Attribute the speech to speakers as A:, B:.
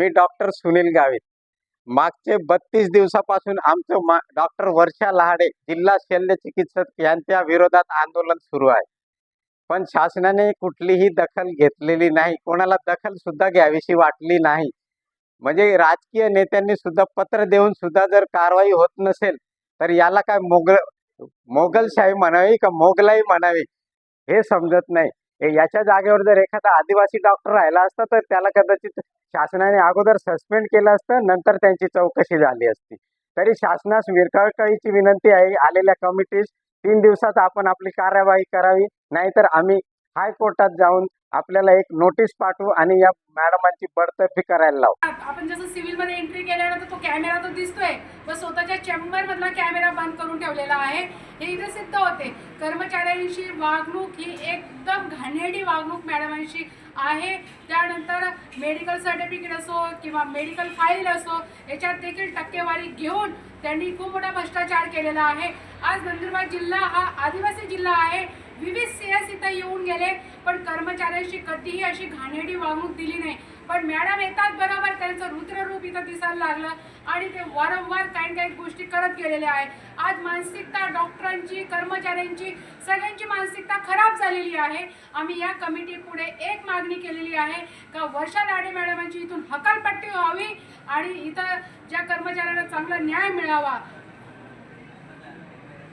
A: मी doctor Sunil Gavit. मागचे बत्तीस दिवसापासून आमचं मा डॉक्टर वर्षा लहाडे जिल्हा शल्य चिकित्सक यांच्या विरोधात आंदोलन सुरू आहे. पण शासनाने कुठलीही दखल घेतलेली नाही. कोणाला दखल सुद्धा घ्यावीशी वाटली नाही. म्हणजे राजकीय नेत्यांनी सुद्धा पत्र देऊन सुद्धा जर कारवाई होत नसेल तर याला काय मोगल मोगलशाही म्हणावी का मोगलाई म्हणावी हे समजत नाही. याच्या जागेवर जर एखादा आदिवासी डॉक्टर राहिला असता तर त्याला कदाचित शासनाने अगोदर सस्पेंड केलं असतं नंतर त्यांची चौकशी झाली असती. तरी शासनास विरकळकळीची विनंती आहे आलेल्या कमिटीज तीन दिवसात आपण आपली कार्यवाही करावी नाहीतर आम्ही हायकोर्टात जाऊन आपल्याला एक नोटीस पाठवू आणि या मॅडमांची बडतर्फी करायला लावू.
B: आपण जसं सिव्हिलमध्ये एंट्री केल्यानंतर तो कॅमेरा तो दिसतोय. व स्वतःच्या चेंबर मधला कॅमेरा बंद करून ठेवलेला आहे. हे इथे सिद्ध होते. कर्मचाऱ्यांशी वागणूक ही एकदम घाणेरडी वागणूक मॅडमांशी आहे. त्यानंतर मेडिकल सर्टिफिकेट असो किंवा मेडिकल फाईल असो याच्यात देखील टक्केवारी घेऊन त्यांनी खूप मोठा भ्रष्टाचार केलेला आहे. आज नंदुरबार जिल्हा हा आदिवासी जिल्हा आहे. विविध पर्यंत येऊन गेले पण कर्मचाऱ्यांशी कधीही अशी घाणेरडी वागणूक दिली नाही. पण मॅडम येतात बरोबर त्यांचं रुद्ररूप इथं दिसायला लागलं आणि ते वारंवार काही काही गोष्टी करत गेलेले आहे. आज मानसिकता डॉक्टरांची कर्मचाऱ्यांची सगळ्यांची मानसिकता खराब झालेली आहे. आम्ही या कमिटी पुढे एक मागणी केलेली आहे का वर्षा लाडे मॅडमांची इथून हकालपट्टी व्हावी आणि इथं ज्या कर्मचाऱ्यांना चांगला न्याय मिळावा.